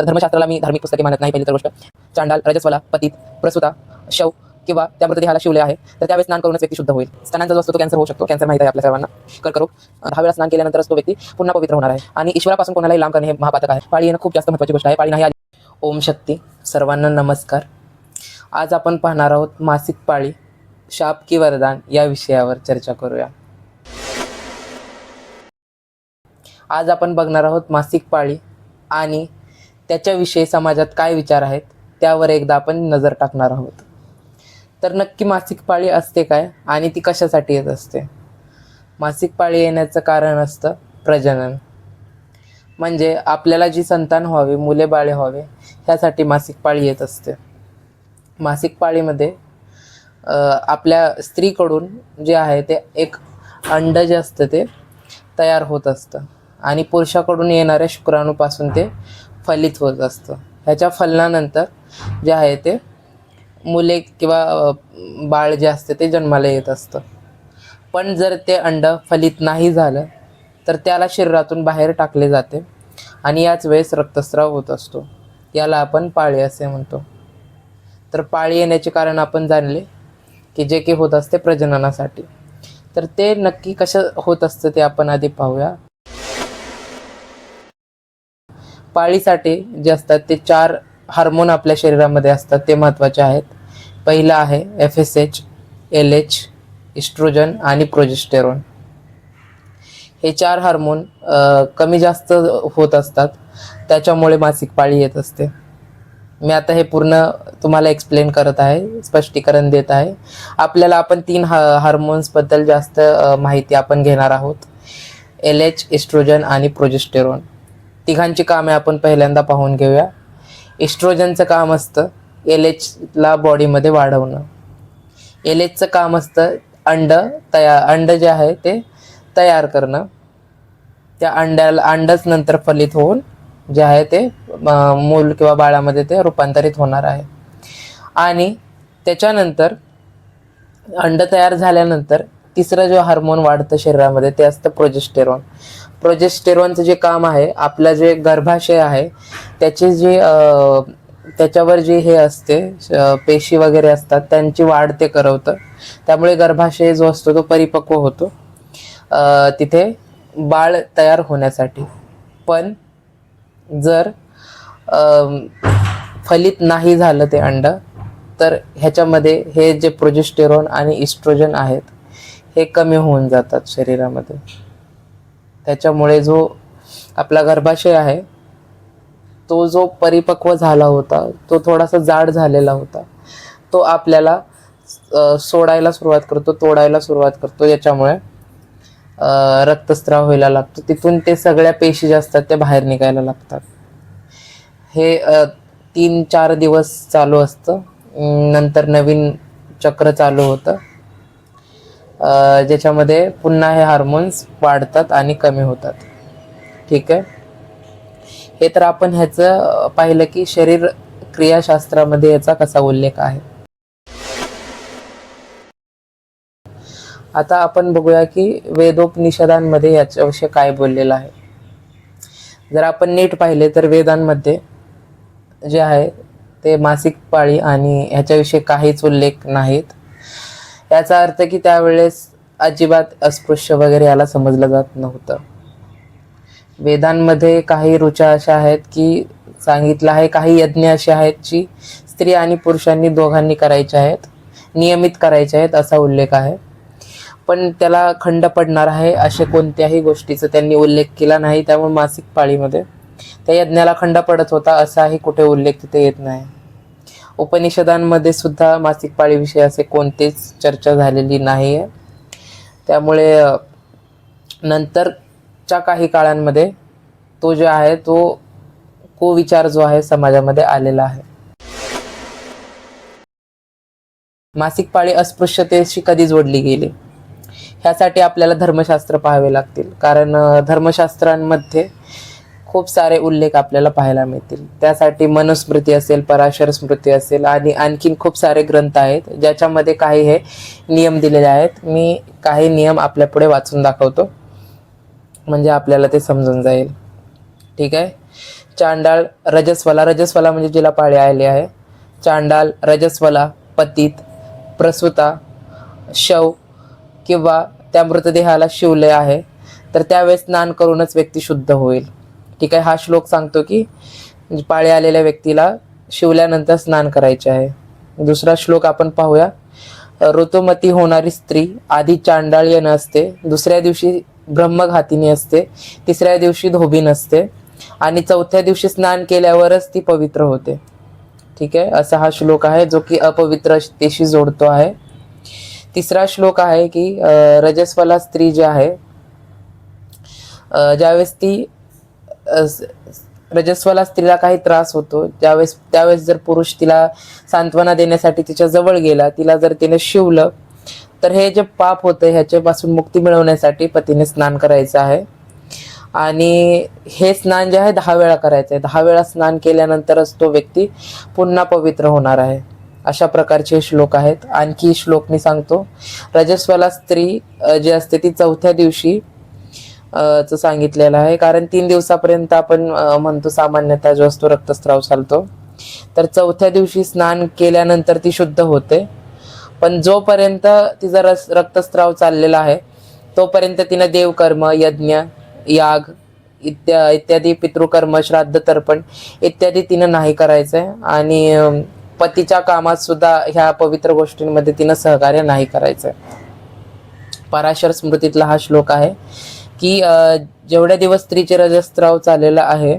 तर धर्मशास्त्राला मी धार्मिक पुस्तके मानत नाही पहिली तर गोष्ट. चांडाल रजस्वला पतित प्रसुता शव किंवा त्या मृतदेहाला शिवले आहे. तर त्यावेळेस स्नान करूनच व्यक्ती शुद्ध होईल. स्नानांचा जो असतो तो कॅन्सर होऊ शकतो. कॅन्सर माहिती आहे आपल्या सर्वांना. कर्करोग दहा वेळा स्नान केल्यानंतरच तो व्यक्ती पुन्हा पवित्र होणार आहे. आणि ईश्वरापासून कोणालाही लांब करणे हे महापातक आहे. पाळी येणं खूप जास्त महत्त्वाची गोष्ट आहे. पाळी नाही आली. ओम शक्ती. सर्वांना नमस्कार. आज आपण पाहणार आहोत मासिक पाळी शाप की वरदान या विषयावर चर्चा करूया. आज आपण बघणार आहोत मासिक पाळी आणि त्याच्याविषयी समाजात काय विचार आहेत त्यावर एकदा आपण नजर टाकणार आहोत. तर नक्की मासिक पाळी असते काय आणि ती कशासाठी येत असते? मासिक पाळी येण्याचं कारण असतं प्रजनन. म्हणजे आपल्याला जी संतान व्हावी मुले बाळे व्हावे ह्यासाठी मासिक पाळी येत असते. मासिक पाळीमध्ये आपल्या स्त्रीकडून जे आहे ते एक अंड जे असतं ते तयार होत असतं. आणि पुरुषाकडून येणाऱ्या शुक्राणूपासून ते फलित होत असतं. ह्याच्या फलनानंतर जे आहे ते मुले किंवा बाळ जे असते ते जन्माला येत असतं. पण जर ते अंड फलित नाही झालं तर त्याला शरीरातून बाहेर टाकले जाते आणि याच वेळेस रक्तस्राव होत असतो. याला आपण पाळी असे म्हणतो. तर पाळी येण्याचे कारण आपण जाणले की जे की होत असते प्रजननासाठी. तर ते नक्की कसं होत असतं ते आपण आधी पाहूया. पाळीसाठी जे असतात ते चार हार्मोन आपल्या शरीरामध्ये असतात ते महत्त्वाचे आहेत. पहिलं आहे F S H L H oestrogen आणि प्रोजेस्टेरॉन हे चार हार्मोन कमी जास्त होत असतात. त्याच्यामुळे मासिक पाळी येत असते. मी आता हे पूर्ण तुम्हाला एक्सप्लेन करत आहे स्पष्टीकरण देत आहे. आपल्याला आपण तीन हा हार्मोन्सबद्दल जास्त माहिती आपण घेणार आहोत. एल एच इस्ट्रोजन आणि प्रोजेस्टेरॉन तिघांची कामे आपण पहिल्यांदा पाहून घेऊया. इस्ट्रोजनचं काम असतं एल एचला बॉडीमध्ये वाढवणं. एल एचचं काम असतं अंड तयार अंड जे आहे ते तयार करणं. त्या अंड्याला अंडच नंतर फलित होऊन जे आहे ते मूल किंवा बाळामध्ये ते रूपांतरित होणार आहे. आणि त्याच्यानंतर अंड तयार झाल्यानंतर तिसरं जो हार्मोन वाढतं शरीरामध्ये ते असतं प्रोजेस्टेरॉन प्रोजेस्टेरॉनचं जे काम आहे आपलं जे गर्भाशय आहे त्याचे जे त्याच्यावर जे हे असते पेशी वगैरे असतात त्यांची वाढ ते करवतं. त्यामुळे गर्भाशय जो असतो तो परिपक्व होतो. तिथे बाळ तयार होण्यासाठी. पण जर फलित नाही झालं ते अंड तर ह्याच्यामध्ये हे जे प्रोजेस्टेरॉन आणि इस्ट्रोजन आहेत हे कमी होऊन जातात शरीरामध्ये. त्याच्यामुळे जो आपला गर्भाशय आहे तो जो परिपक्व झाला होता तो थोडासा जाड झालेला होता. तो आपल्याला सोडायला सुरुवात करतो तोडायला सुरुवात करतो. याच्यामुळे रक्तस्राव व्हायला लागतो. तिथून ते सगळ्या पेशी ज्या असतात त्या बाहेर निघायला लागतात. हे तीन चार दिवस चालू असतं. नंतर नवीन चक्र चालू होतं. ज्याच्यामध्ये पुन्हा हे हार्मोन्स वाढतात आणि कमी होतात. ठीक आहे? हे तर आपण ह्याचं पाहिलं की शरीर क्रियाशास्त्रामध्ये याचा कसा उल्लेख आहे. आता आपण बघूया की वेदोपनिषदांमध्ये याच्याविषयी काय बोललेलं आहे. जर आपण नीट पाहिले तर वेदांमध्ये जे आहे ते मासिक पाळी आणि ह्याच्याविषयी काहीच उल्लेख नाहीत. याचा अर्थ की त्यावेळेस अजिबात अस्पृश्य वगैरे याला समजलं जात नव्हतं. वेदांमध्ये काही रुचा अशा आहेत की सांगितलं आहे काही यज्ञ असे आहेत जी स्त्री आणि पुरुषांनी दोघांनी करायचे आहेत नियमित करायचे आहेत असा उल्लेख आहे. पण त्याला खंड पडणार आहे असे कोणत्याही गोष्टीचा त्यांनी उल्लेख केला नाही त्यामुळे मासिक पाळीमध्ये त्या यज्ञाला खंड पडत होता असाही कुठे उल्लेख तिथे येत नाही. उपनिषदांमध्ये सुद्धा मासिक पाळीविषयी असे कोणतेच चर्चा झालेली नाही आहे त्यामुळे नंतरच्या काही काळांमध्ये तो जो आहे तो कुविचार जो आहे समाजामध्ये आलेला आहे. मासिक पाळी अस्पृश्यतेशी कधी जोडली गेली? ह्यासाठी आपल्याला धर्मशास्त्र पाहावे लागतील. कारण धर्मशास्त्रांमध्ये खूप सारे उल्लेख आपल्याला पाहायला मिळतील. त्यासाठी मनुस्मृती असेल पराशर स्मृती असेल आणि आणखीन खूप सारे ग्रंथ आहेत ज्याच्यामध्ये काही हे नियम दिलेले आहेत. मी काही नियम आपल्या पुढे वाचून दाखवतो. म्हणजे आपल्याला ते समजून जाईल. ठीक आहे? चांडाळ रजस्वला रजस्वला म्हणजे जिला पाळी आले आहे. चांडाल रजस्वला पतित प्रसूता शव किंवा त्या मृतदेहाला शिवले आहे. तर त्यावेळेस स्नान करूनच व्यक्ती शुद्ध होईल. ठीक आहे हा श्लोक सांगतो की पाळी आलेल्या व्यक्तीला शिवल्यानंतर स्नान करायचे आहे. दुसरा श्लोक आपण पाहूया. ऋतुमती होणारी स्त्री आधी चांडाळ्य नसते दुसऱ्या दिवशी ब्रह्मघातिनी असते तिसऱ्या दिवशी धोबी नसते आणि चौथ्या दिवशी स्नान केल्यावरच ती पवित्र होते. ठीक आहे? असा हा श्लोक आहे जो की अपवित्रतेशी जोडतो आहे. तिसरा श्लोक आहे की रजस्वला स्त्री जी आहे ज्यावेळेस ती रजस्वला स्त्रीला काही त्रास होतो. ज्यावेळेस त्यावेळेस जर पुरुष तिला सांत्वना देण्यासाठी तिच्या जवळ गेला तिला जर तिने शिवलं तर हे जे पाप होतं ह्याच्यापासून मुक्ती मिळवण्यासाठी पतीने स्नान करायचं आहे. आणि हे स्नान जे आहे दहा वेळा करायचं आहे. दहा वेळा स्नान केल्यानंतरच तो व्यक्ती पुन्हा पवित्र होणार आहे. अशा प्रकारचे श्लोक आहेत. आणखी श्लोक मी सांगतो. रजस्वला स्त्री जी असते ती चौथ्या दिवशी च सांगितलेलं आहे. कारण तीन दिवसापर्यंत आपण म्हणतो सामान्यतः जो असतो रक्तस्राव चालतो. तर चौथ्या दिवशी स्नान केल्यानंतर ती शुद्ध होते. पण जोपर्यंत तिचा रस रक्तस्राव चाललेला आहे तोपर्यंत तिनं देवकर्म यज्ञ याग इत्या इत्यादी पितृकर्म श्राद्ध तर्पण इत्यादी तिनं नाही करायचंय आणि पतीच्या कामात सुद्धा ह्या पवित्र गोष्टींमध्ये तिनं सहकार्य नाही करायचंय पराशर स्मृतीतला हा श्लोक आहे. की जेवढ्या दिवस स्त्रीचे रजस्त्राव चाललेला आहे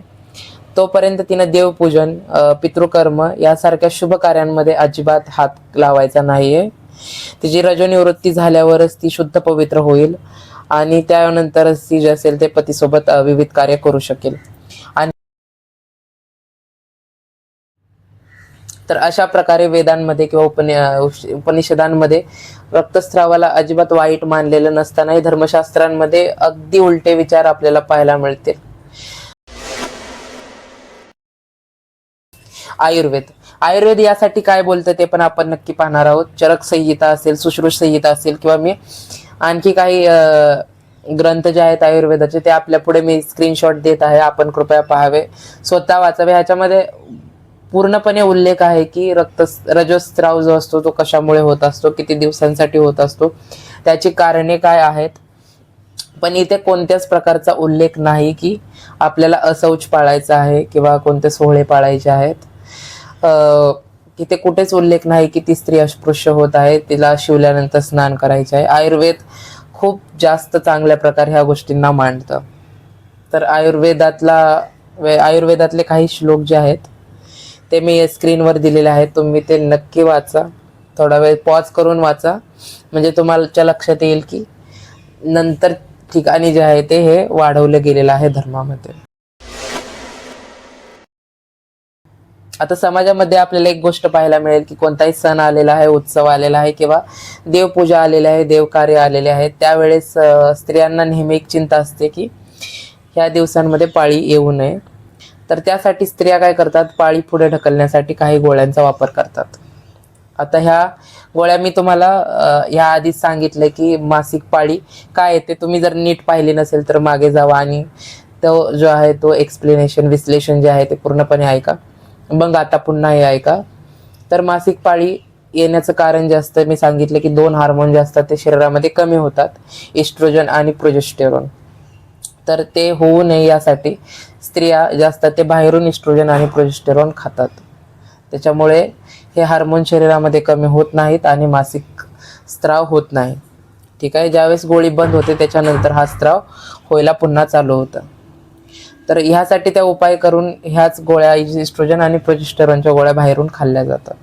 तोपर्यंत तिनं देवपूजन पितृकर्म यासारख्या शुभ कार्यांमध्ये अजिबात हात लावायचा नाहीये. तिची रजोनिवृत्ती झाल्यावरच ती शुद्ध पवित्र होईल आणि त्यानंतरच ती जे असेल ते पतीसोबत विविध कार्य करू शकेल. तर अशा प्रकारे वेदांमध्ये किंवा उपनि उपनिषदांमध्ये रक्तस्रावाला अजिबात वाईट मानलेलं नसतानाही धर्मशास्त्रांमध्ये अगदी उलटे विचार आपल्याला पाहायला मिळतील. आयुर्वेद. आयुर्वेद यासाठी काय बोलतं ते पण आपण नक्की पाहणार आहोत. चरक संहिता असेल सुश्रुष संहिता असेल किंवा मी आणखी काही ग्रंथ जे आहेत आयुर्वेदाचे ते आपल्या पुढे मी स्क्रीनशॉट देत आहे. आपण कृपया पाहावे. स्वतः वाचावे. ह्याच्यामध्ये पूर्णपणे उल्लेख आहे की रक्त रजस्त्राव जो असतो तो कशामुळे होत असतो किती दिवसांसाठी होत असतो त्याची कारणे काय आहेत? पण इथे कोणत्याच प्रकारचा उल्लेख नाही की आपल्याला असौच पाळायचा आहे किंवा कोणते सोहळे पाळायचे आहेत. तिथे कुठेच उल्लेख नाही की ती स्त्री अस्पृश्य होत आहे तिला शिवल्यानंतर स्नान करायचे आहे. आयुर्वेद खूप जास्त चांगल्या प्रकारे ह्या गोष्टींना मांडतं. तर आयुर्वेदातला वे- आयुर्वेदातले काही श्लोक जे आहेत ते मी स्क्रीनवर दिलेले आहेत तुम्ही ते नक्की वाचा. थोडा वेळ पॉज करून वाचा. म्हणजे तुम्हाला लक्षात येईल की नंतर ठिकाणी जे आहे ते हे वाढवलं गेलेलं आहे धर्मामध्ये. आता समाजामध्ये आपल्याला एक गोष्ट पाहायला मिळेल की कोणताही सण आलेला आहे उत्सव आलेला आहे किंवा देवपूजा आलेली आहे देवकार्य आलेले आहे त्यावेळेस स्त्रियांना नेहमी एक चिंता असते की ह्या दिवसांमध्ये पाळी येऊ नये. तर त्यासाठी स्त्रिया काय करतात? पाळी पुढे ढकलण्यासाठी काही गोळ्यांचा वापर करतात. आता ह्या गोळ्या मी तुम्हाला ह्या आधीच सांगितलं की मासिक पाळी काय येते तुम्ही जर नीट पाहिली नसेल तर मागे जावा आणि तो जो आहे तो एक्सप्लेनेशन विश्लेषण जे आहे ते पूर्णपणे ऐका. मग आता पुन्हा हे ऐका. तर मासिक पाळी येण्याचं कारण जे असतं मी सांगितलं की दोन हार्मोन जे असतात ते शरीरामध्ये कमी होतात. इस्ट्रोजन आणि प्रोजेस्टेरॉन तर ते होऊ नये यासाठी स्त्रिया जास्त ते बाहेरून इस्ट्रोजन आणि प्रोजेस्टेरॉन खातात. त्याच्यामुळे हे हार्मोन शरीरामध्ये कमी होत नाहीत आणि मासिक स्त्राव होत नाही. ठीक आहे? ज्यावेळेस गोळी बंद होते त्याच्यानंतर हा स्त्राव होयला पुन्हा चालू होतं. तर ह्यासाठी त्या उपाय करून ह्याच गोळ्या इस्ट्रोजन आणि प्रोजेस्टेरॉनच्या गोळ्या बाहेरून खाल्ल्या जातात.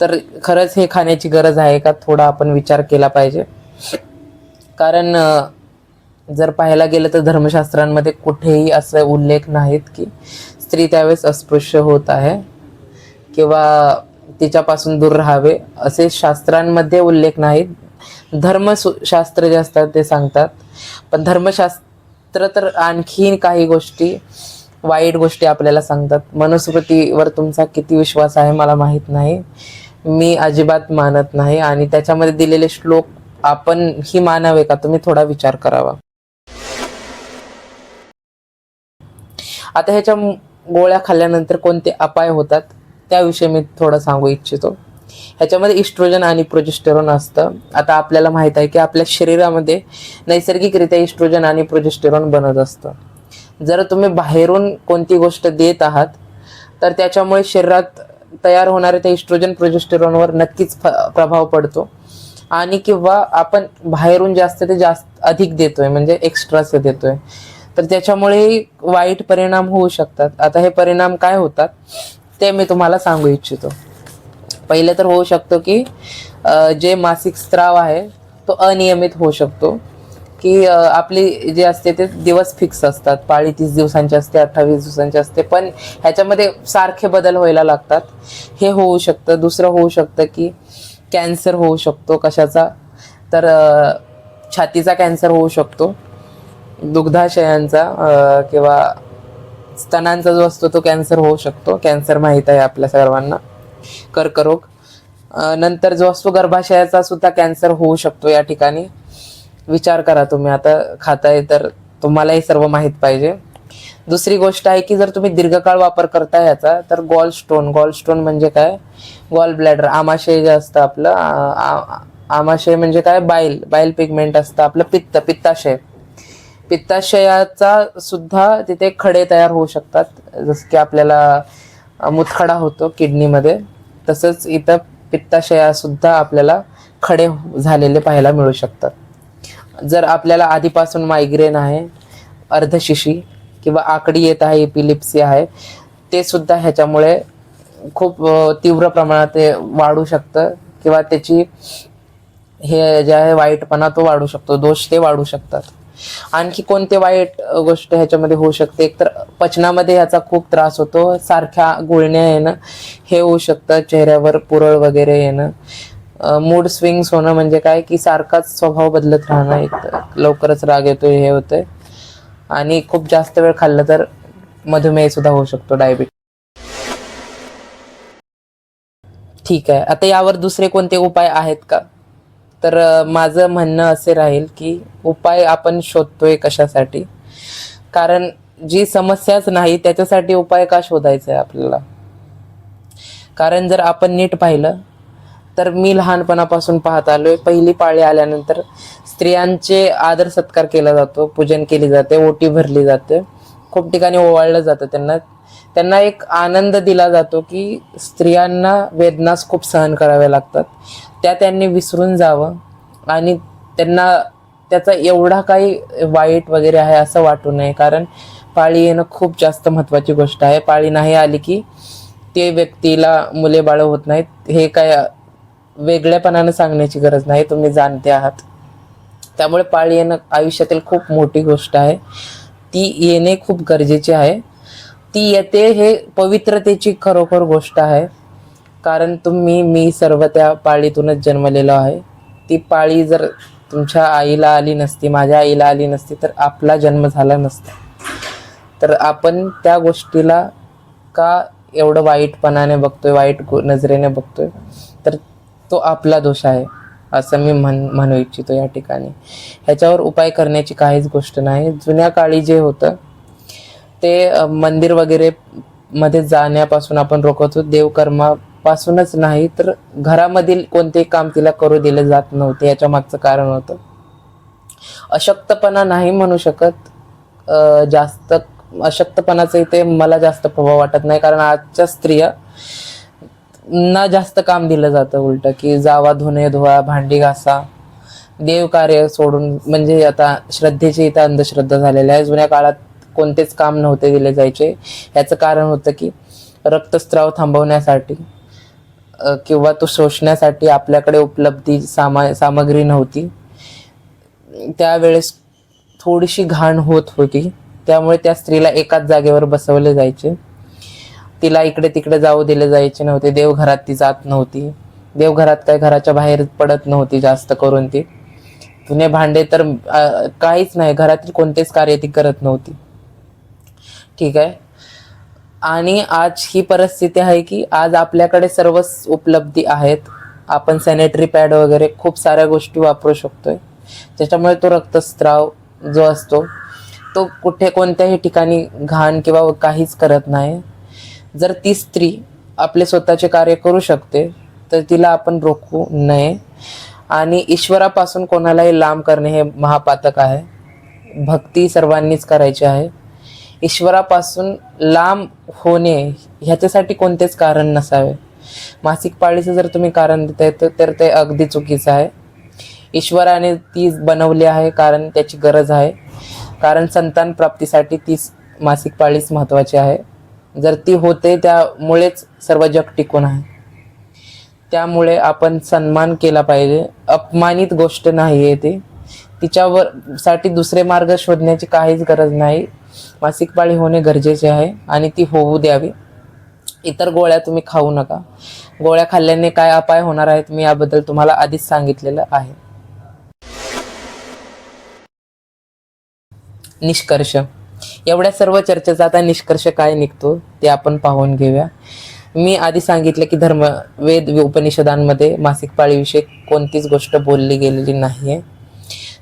तर खरंच हे खाण्याची गरज आहे का? थोडा आपण विचार केला पाहिजे. कारण जर पाहायला गेलं तर धर्मशास्त्रांमध्ये कुठेही असे उल्लेख नाहीत की स्त्री त्यावेळेस अस्पृश्य होत आहे किंवा तिच्यापासून दूर राहावे असे शास्त्रांमध्ये उल्लेख नाहीत. धर्मशास्त्र जे असतात ते सांगतात. पण धर्मशास्त्र तर आणखी काही गोष्टी वाईट गोष्टी आपल्याला सांगतात. मनुस्मृतीवर तुमचा किती विश्वास आहे मला माहीत नाही. मी अजिबात मानत नाही आणि त्याच्यामध्ये दिलेले श्लोक आपण ही मानावे का? तुम्ही थोडा विचार करावा. आता ह्याच्या गोळ्या खाल्ल्यानंतर कोणते अपाय होतात? त्याविषयी मी थोडं सांगू इच्छितो. ह्याच्यामध्ये इस्ट्रोजन आणि प्रोजेस्टेरॉन असतं. आता आपल्याला माहीत आहे की आपल्या शरीरामध्ये नैसर्गिकरित्या इस्ट्रोजन आणि प्रोजेस्टेरॉन बनत असतं. जर तुम्ही बाहेरून कोणती गोष्ट देत आहात तर त्याच्यामुळे शरीरात तयार होणारे त्या इस्ट्रोजन प्रोजेस्टेरॉनवर नक्कीच फ- प्रभाव पडतो. आणि किंवा आपण बाहेरून जास्त ते जास्त अधिक देतोय म्हणजे एक्स्ट्राचं देतोय. तर त्याच्यामुळे वाईट परिणाम होऊ शकतात. आता हे परिणाम काय होतात ते मी तुम्हाला सांगू इच्छितो. पहिले तर होऊ शकतो की जे मासिक स्त्राव आहे तो अनियमित होऊ शकतो. की आपली जे असते ते दिवस फिक्स असतात. पाळी तीस दिवसांची असते अठ्ठावीस दिवसांची असते पण ह्याच्यामध्ये सारखे बदल व्हायला लागतात. हे होऊ शकतं. दुसरं होऊ शकतं की कॅन्सर होऊ शकतो कशाचा. तर छातीचा कॅन्सर होऊ शकतो. दुग्धाशयांचा किंवा स्तनांचा जो असतो तो कॅन्सर होऊ शकतो. कॅन्सर माहीत आहे आपल्या सर्वांना. कर्करोग. नंतर जो असतो गर्भाशयाचा सुद्धा कॅन्सर होऊ शकतो या ठिकाणी. विचार करा तुम्ही. आता खाताय तर तुम्हाला हे सर्व माहीत पाहिजे. दुसरी गोष्ट आहे की जर तुम्ही दीर्घकाळ वापर करता याचा तर गॉल स्टोन गॉल स्टोन म्हणजे काय? गॉल ब्लॅडर आमाशय जे असतं आपलं आ- आमाशय म्हणजे काय? बाईल बाईल पिगमेंट असतं आपलं पित्त पित्ताशय. पित्ताशयाचा सुद्धा तिथे खडे तयार होऊ शकतात. जसं की आपल्याला मुतखडा होतो किडनीमध्ये. तसंच इथं पित्ताशया सुद्धा आपल्याला खडे झालेले पाहायला मिळू शकतात. जर आपल्याला आधीपासून मायग्रेन आहे अर्धशिशी किंवा आकडी येत आहे एपिलिप्सी आहे ते सुद्धा ह्याच्यामुळे खूप तीव्र प्रमाणात ते वाढू शकतं किंवा त्याची हे जे आहे वाईटपणा तो वाढू शकतो दोष ते वाढू शकतात. आणखी कोणते वाईट गोष्ट ह्याच्यामध्ये होऊ शकते? एक तर पचनामध्ये ह्याचा खूप त्रास होतो. सारख्या गुळण्या येणं हे होऊ शकतं. चेहऱ्यावर पुरळ वगैरे येणं. मूड स्विंग्स होणं म्हणजे काय? की सारखाच स्वभाव बदलत राहणं. एक लवकरच राग येतोय हे होतंय. आणि खूप जास्त वेळ खाल्लं तर मधुमेह सुद्धा होऊ शकतो डायबिटीस ठीक आहे. आता यावर दुसरे कोणते उपाय आहेत का? तर माझं म्हणणं असे राहील की उपाय आपण शोधतोय कशासाठी? कारण जी समस्याच नाही त्याच्यासाठी उपाय का शोधायचा आहे आपल्याला? कारण जर आपण नीट पाहिलं तर मी लहानपणापासून पाहत आलोय. पहिली पाळी आल्यानंतर स्त्रियांचे आदर सत्कार केला जातो पूजन केली जाते ओटी भरली जाते. खूप ठिकाणी ओवाळलं जातं त्यांना. त्यांना एक आनंद दिला जातो की स्त्रियांना वेदनास खूप सहन कराव्या लागतात. त्या त्यांनी विसरून जावं. आणि त्यांना त्याचा एवढा काही वाईट वगैरे आहे असं वाटू नये. कारण पाळी येणं खूप जास्त महत्त्वाची गोष्ट आहे. पाळी नाही आली की ते व्यक्तीला मुले बाळ होत नाहीत. हे काय वेगळ्यापणानं सांगण्याची गरज नाही. तुम्ही जाणते आहात. त्यामुळे पाळी येणं आयुष्यातील खूप मोठी गोष्ट आहे. ती येणे खूप गरजेचे आहे. ती येते हे पवित्रतेची खरोखर गोष्ट आहे. कारण तुम्ही मी सर्व त्या पाळीतूनच जन्मलेलो आहे. ती पाळी जर तुमच्या आईला आली नसती माझ्या आईला आली नसती तर आपला जन्म झाला नसता. तर आपण त्या गोष्टीला का एवढं वाईटपणाने बघतोय वाईट नजरेने बघतोय? तर तो आपला दोष आहे असं मी म्हण म्हणू इच्छितो या ठिकाणी. ह्याच्यावर उपाय करण्याची काहीच गोष्ट नाही. जुन्या काळी जे होतं ते मंदिर वगैरे मध्ये जाण्यापासून आपण रोखवतो पासूनच नाही तर घरामधील कोणतेही काम तिला करू दिले जात नव्हते याच्या मागचं कारण होतं. अशक्तपणा नाही म्हणू शकत. जास्त अशक्तपणाचा इथे मला जास्त प्रभाव वाटत नाही कारण आजच्या स्त्रिया ना जास्त काम दिलं जातं उलट की जावा धुणे धुवा भांडी घासा देवकार्य सोडून म्हणजे आता श्रद्धेची इथं अंधश्रद्धा झालेल्या आहे. जुन्या काळात कोणतेच काम नव्हते दिले जायचे. याचं कारण होतं की रक्तस्त्राव थांबवण्यासाठी किंवा तो शोषण्यासाठी आपल्याकडे उपलब्धी सामा सामग्री नव्हती. त्यावेळेस थोडीशी घाण होत होती. त्यामुळे त्या स्त्रीला एकाच जागेवर बसवले जायचे. तिला इकडे तिकडे जाऊ दिले जायचे नव्हते. देवघरात ती जात नव्हती. देवघरात काय घराच्या बाहेर पडत नव्हती जास्त करून ती. जुने भांडे तर काहीच नाही. घरातील कोणतेच कार्य ती करत नव्हती. ठीक आहे? आणि आज ही परिस्थिती आहे की आज आपल्याकडे सर्वच उपलब्धी आहेत. आपण सॅनिटरी पॅड वगैरे खूप साऱ्या गोष्टी वापरू शकतोय. त्याच्यामुळे तो रक्तस्त्राव जो असतो तो कुठे कोणत्याही ठिकाणी घाण किंवा काहीच करत नाही. जर ती स्त्री आपले स्वतःचे कार्य करू शकते तर तिला आपण रोखू नये. आणि ईश्वरापासून कोणालाही लांब करणे हे महापातक आहे. भक्ती सर्वांनीच करायची आहे. ईश्वरापासून लांब होणे ह्याच्यासाठी कोणतेच कारण नसावे. मासिक पाळीचं जर तुम्ही कारण देत तर तर ते अगदी चुकीचं आहे. ईश्वराने ती बनवली आहे कारण त्याची गरज आहे. कारण संतान प्राप्तीसाठी ती मासिक पाळीच महत्त्वाची आहे. जर ती होते त्यामुळेच सर्व जग टिकून आहे. त्यामुळे आपण सन्मान केला पाहिजे. अपमानित गोष्ट नाही आहे ती. तिच्यावर साठी दुसरे मार्ग शोधण्याची काहीच गरज नाही. मासिक पाळी होणे गरजेचे आहे आणि ती होऊ द्यावी. इतर गोळ्या तुम्ही खाऊ नका. गोळ्या खाल्ल्याने काय अपाय होणार आहेत मी याबद्दल तुम्हाला आधीच सांगितलेलं आहे. निष्कर्ष. एवढ्या सर्व चर्चेचा आता निष्कर्ष काय निघतो ते आपण पाहून घेऊया. मी आधी सांगितलं की धर्म वेद उपनिषदांमध्ये मासिक पाळीविषयी कोणतीच गोष्ट बोलली गेलेली नाही आहे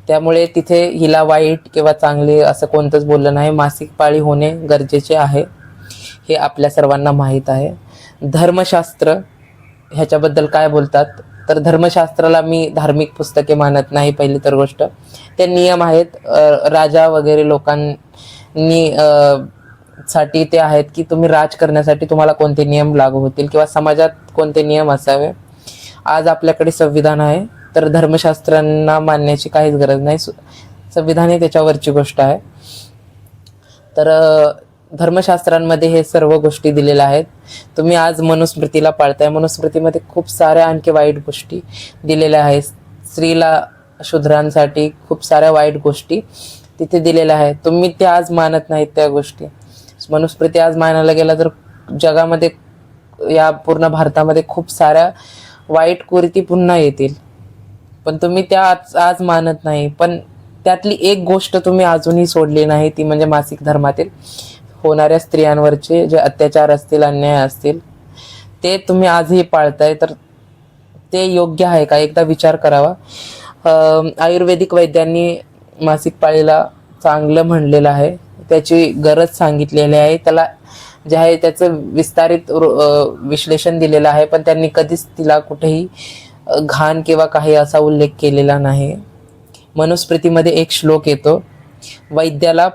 त्यामुळे तिथे हिला वाईट किंवा चांगली असं कोणतंच बोललं नाही. मासिक पाळी होणे गरजेचे आहे. हे आपल्या सर्वांना माहीत आहे. धर्मशास्त्र ह्याच्याबद्दल काय बोलतात? तर धर्मशास्त्राला मी धार्मिक पुस्तके मानत नाही पहिली तर गोष्ट. ते नियम आहेत. राजा वगैरे लोकांनी साठी ते आहेत की तुम्ही राज करण्यासाठी तुम्हाला कोणते नियम लागू होतील किंवा समाजात कोणते नियम असावे? आज आपल्याकडे संविधान आहे. तर धर्मशास्त्रांना मानण्याची काहीच गरज नाही. सु- संविधान ही त्याच्यावरची गोष्ट आहे. तर धर्मशास्त्रांमध्ये हे सर्व गोष्टी दिलेल्या आहेत. तुम्ही आज मनुस्मृतीला पाळताय. मनुस्मृतीमध्ये खूप साऱ्या आणखी वाईट गोष्टी दिलेल्या आहेत. स्त्रीला शूद्रांसाठी खूप साऱ्या वाईट गोष्टी तिथे दिलेल्या आहेत. तुम्ही त्या आज मानत नाहीत त्या गोष्टी. मनुस्मृती आज मानायला गेला तर जगामध्ये या पूर्ण भारतामध्ये खूप साऱ्या वाईट कुरीती पुन्हा येतील. पण तुम्ही त्या आज आज मानत नाही. पण त्यातली एक गोष्ट तुम्ही अजूनही सोडली नाही ती म्हणजे मासिक धर्मातील होणाऱ्या स्त्रियांवरचे जे अत्याचार असतील अन्याय असतील ते तुम्ही आजही पाळताय. तर ते योग्य आहे का? एकदा विचार करावा. आयुर्वेदिक वैद्यांनी मासिक पाळीला चांगलं म्हणलेलं आहे. त्याची गरज सांगितलेली आहे. त्याला जे आहे त्याचं विस्तारित रो- विश्लेषण दिलेलं आहे. पण त्यांनी कधीच तिला कुठेही घाण किंवा काही असा उल्लेख केलेला नाही. मनुस्मृतीमध्ये एक श्लोक येतो वैद्याला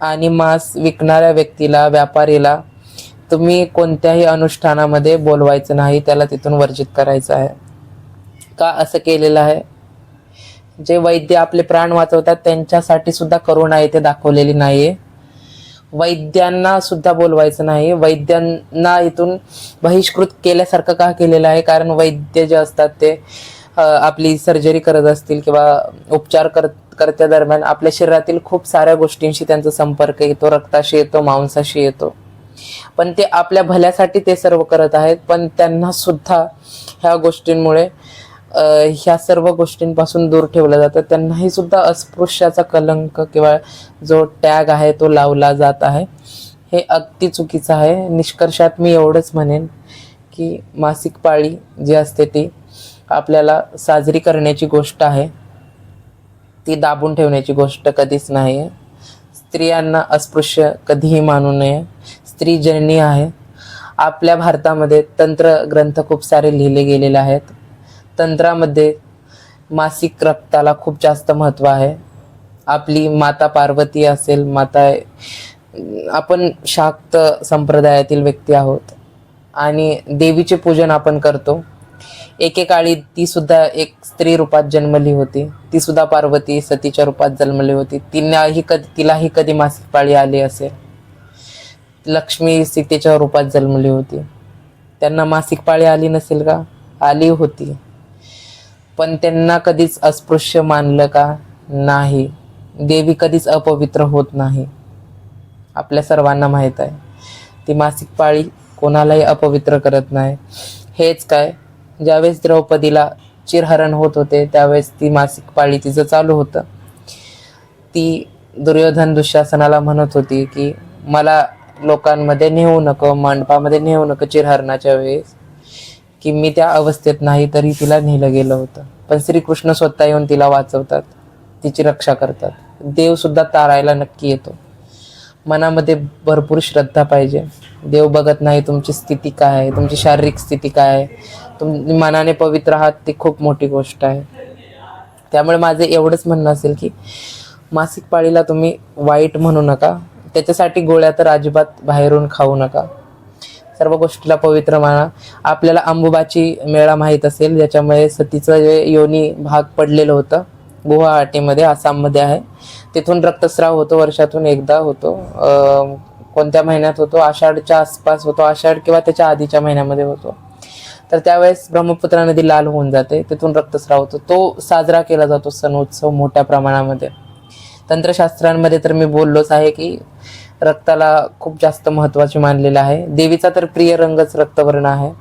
आणि मांस विकणाऱ्या व्यक्तीला व्यापारीला तुम्ही कोणत्याही अनुष्ठानामध्ये बोलवायचं नाही त्याला तिथून वर्जित करायचं आहे. का असं केलेलं आहे? जे वैद्य आपले प्राण वाचवतात त्यांच्यासाठी सुद्धा करुणा येथे दाखवलेली नाहीये. वैद्यांना सुद्धा बोलवायचं नाही. वैद्यांना इथून बहिष्कृत केल्यासारखं का केलेलं आहे? कारण वैद्य जे असतात ते आपली सर्जरी करत असतील किंवा उपचार करत करत्या दरम्यान आपल्या शरीरातील खूप साऱ्या गोष्टींशी त्यांचा संपर्क येतो. रक्ताशी येतो मांसाशी येतो. पण ते आपल्या भल्यासाठी ते सर्व करत आहेत. पण त्यांना सुद्धा ह्या गोष्टींमुळे ह्या सर्व गोष्टींपासून दूर ठेवलं जातं. त्यांनाही सुद्धा अस्पृश्याचा कलंक किंवा जो टॅग आहे तो लावला जात आहे. हे अगदी चुकीचं आहे. निष्कर्षात मी एवढंच म्हणेन की मासिक पाळी जी असते ती आपल्याला साजरी करण्याची गोष्ट आहे. ती दाबून ठेवण्याची गोष्ट कधीच नाही आहे स्त्रियांना अस्पृश्य कधीही मानू नये. स्त्री जननी आहे. आपल्या भारतामध्ये तंत्र ग्रंथ खूप सारे लिहिले गेलेले आहेत. तंत्रामध्ये मासिक रक्ताला खूप जास्त महत्त्व आहे. आपली माता पार्वती असेल माता आपण शाक्त संप्रदायातील व्यक्ती आहोत. आणि देवीचे पूजन आपण करतो. एकेकाळी ती सुद्धा एक स्त्री रूपात जन्मली होती. ती सुद्धा पार्वती सतीच्या रूपात जन्मली होती. तिलाही कधी तिलाही कधी मासिक पाळी आली असेल. लक्ष्मी सीतेच्या रूपात जन्मली होती. त्यांना मासिक पाळी आली नसेल का? आली होती. पण त्यांना कधीच अस्पृश्य मानलं का? नाही. देवी कधीच अपवित्र होत नाही. आपल्या सर्वांना माहीत आहे. ती मासिक पाळी कोणालाही अपवित्र करत नाही. हेच काय? ज्यावेळेस द्रौपदीला चिरहरण होत होते त्यावेळेस ती मासिक पाळी तिचं चालू होतं. ती दुर्योधन दुःशासनाला म्हणत होती की मला लोकांमध्ये नेऊ नको मंडपामध्ये नेऊ नको चिरहरणाच्या वेळेस. की मी त्या अवस्थेत नाही तरी तिला नेलं गेलं होतं. पण श्रीकृष्ण स्वतः येऊन तिला वाचवतात. तिची रक्षा करतात. देव सुद्धा तारायला नक्की येतो. मनामध्ये भरपूर श्रद्धा पाहिजे. देव बघत नाही तुमची स्थिती काय आहे तुमची शारीरिक स्थिती काय आहे. तुम्ही मनाने पवित्र आहात ती खूप मोठी गोष्ट आहे. त्यामुळे माझं एवढंच म्हणणं असेल की मासिक पाळीला तुम्ही वाईट म्हणू नका. त्याच्यासाठी गोळ्या तर अजिबात बाहेरून खाऊ नका. सर्व गोष्टीला पवित्र माना. आपल्याला अंबुबाची मेळा माहीत असेल ज्याच्यामुळे सतीचं जे योनी भाग पडलेलं होतं गुवाहाटीमध्ये आसाममध्ये आहे. तिथून रक्तस्राव होतो वर्षातून एकदा होतो. कोणत्या महिन्यात होतो? आषाढच्या आसपास होतो. आषाढ किंवा त्याच्या आधीच्या महिन्यामध्ये होतो. तर त्यावेळेस ब्रह्मपुत्रा नदी लाल होऊन जाते. तिथून रक्तस्राव होतो. तो साजरा केला जातो सण उत्सव मोठ्या प्रमाणामध्ये. तंत्रशास्त्रांमध्ये तर मी बोललोच आहे की रक्ताला खूप जास्त महत्त्वाचे मानलेलं आहे. देवीचा तर प्रिय रंगच रक्तवर्ण आहे.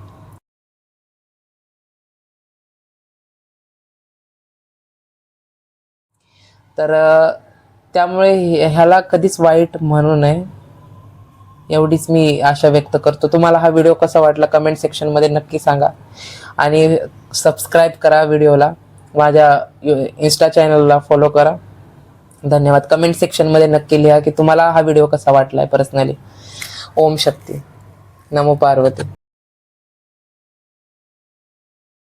तर त्यामुळे ह्याला कधीच वाईट म्हणू नये. एवढीच मी आशा व्यक्त करतो. तुम्हाला हा व्हिडिओ कसा वाटला कमेंट सेक्शनमध्ये नक्की सांगा. आणि सबस्क्राईब करा व्हिडिओला. माझ्या इन्स्टा चॅनलला फॉलो करा. धन्यवाद. कमेंट सेक्शनमध्ये नक्की लिहा की तुम्हाला हा व्हिडिओ कसा वाटलाय पर्सनली ओम शक्ती. नमो पार्वती.